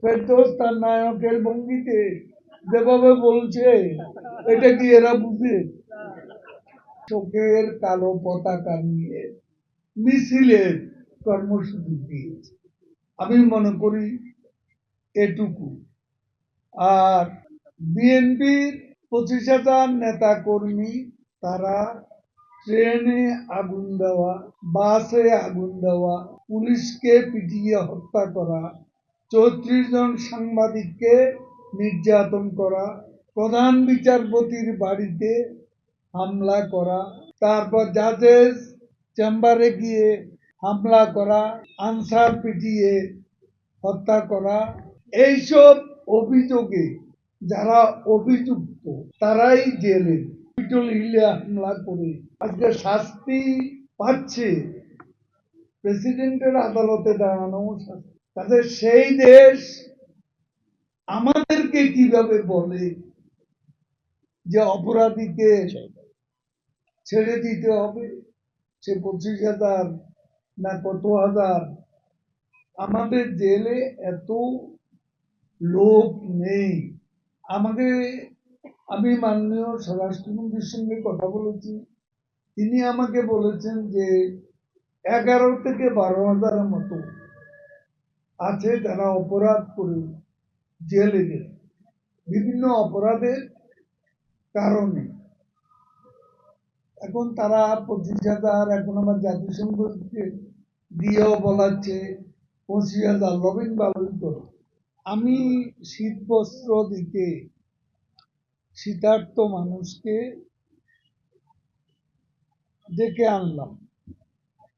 ফেরদৌস তার নায়কের ভঙ্গিতে যেভাবে বলছে, এটা কি এরা বুঝে? চোখের কালো পতাকা নিয়ে মিছিলের কর্মসূচি দিয়েছে। আমি মনে করি এটুকু। আর বিএনপির পঁচিশ হাজার নেতা কর্মী তারা ট্রেনে আগুন দেওয়া, বাসে আগুন দেওয়া, পুলিশকে পিটিয়ে হত্যা করা চৌত্রিশ জন সাংবাদিককে নির্যাতন করা, প্রধান বিচারপতির বাড়িতে হামলা করা, তারপর জাজেস চেম্বারে গিয়ে হামলা করা, আনসার পিটিয়ে হত্যা করা, এইসব অভিযোগে যারা অভিযুক্ত তারাই জেলে। পিটল হিলে হামলা করে আজকে শাস্তি পাচ্ছে। প্রেসিডেন্টের আদালতে দাঁড়ানো শাস্তি তাদের সেই দেশ আমাদেরকে কীভাবে বলে যে অপরাধীকে ছেড়ে দিতে হবে? সে পঁচিশ হাজার না কত হাজার? আমাদের জেলে এত লোক নেই। আমাকে আমি মাননীয় স্বরাষ্ট্রমন্ত্রীর সঙ্গে কথা বলেছি। তিনি আমাকে বলেছেন যে এগারো থেকে বারো হাজারের মতো আছে যারা অপরাধ করে জেলে গেছে। বিভিন্ন অপরাধের কারণে। এখন তারা পঁচিশ হাজার, এখন আমার জাতিসংঘকে দিয়েও বলাচ্ছে, পঁচিশ হাজার, লবিন করে আমি শীত বস্ত্র দিতে শীতার্থ মানুষকে ডেকে আনলাম।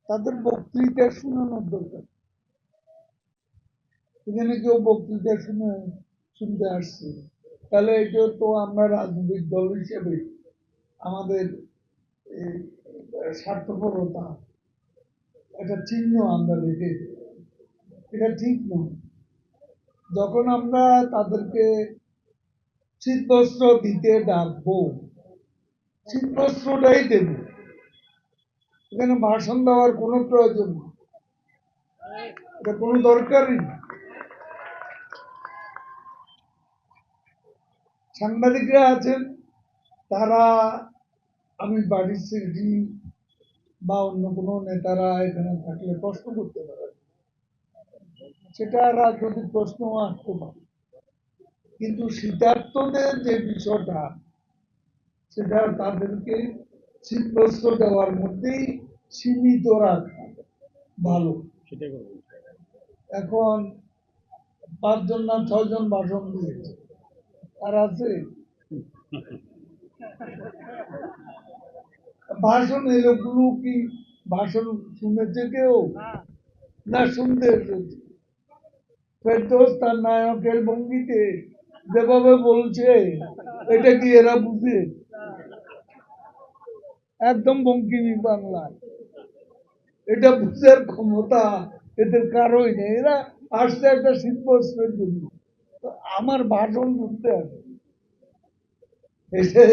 তাদের বক্তৃতা শুনানোর দরকার। এখানে কেউ বক্তৃতা শুনে, শুনতে আসছে। তাহলে এটা তো আমরা রাজনৈতিক দল হিসেবে আমাদের স্বার্থপরতা, একটা চিহ্ন আমরা রেখে এটা ঠিক নয়। যখন আমরা তাদেরকে শীতবস্ত্র দিতে ডাকবো, শীতবস্ত্রটাই দেব। এখানে ভাষণ দেওয়ার কোনো প্রয়োজন নেই। এটা কোনো দরকারই নেই। সাংবাদিকরা আছেন তারা আমি বাড়ির সেক্রেটারি বা অন্য কোনো নেতারা এখানে থাকলে প্রশ্ন করতে পারে সেটা রাজনৈতিক প্রশ্ন আসতে পারে। কিন্তু শীতার্থদের যে বিষয়টা সেটা তাদেরকে শীতবস্ত্র দেওয়ার মধ্যেই সীমিত রাখা ভালো। এখন পাঁচজন না ছয়জন ভাষণ দিয়েছে। আর আছে। ভাষণ এই লোকগুলো কি ভাষণ শুনেছে কেউ? না শুনতে এসেছে। ফেরদৌস তার নায়কের ভঙ্গিতে যেভাবে বলছে এটা কি এরা বুঝে? একদম বঙ্কিমি বাংলায়। এটা বুঝার ক্ষমতা এদের কারোই নেই। এরা আসছে একটা শীতবস্ত্রের জন্য। আমার বাটন বুঝতে হবে।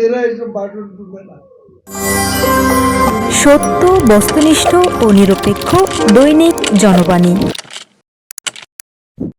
এরা এসব বাটন বুঝবে না। সত্য, বস্তুনিষ্ঠ ও নিরপেক্ষ দৈনিক জনবাণী।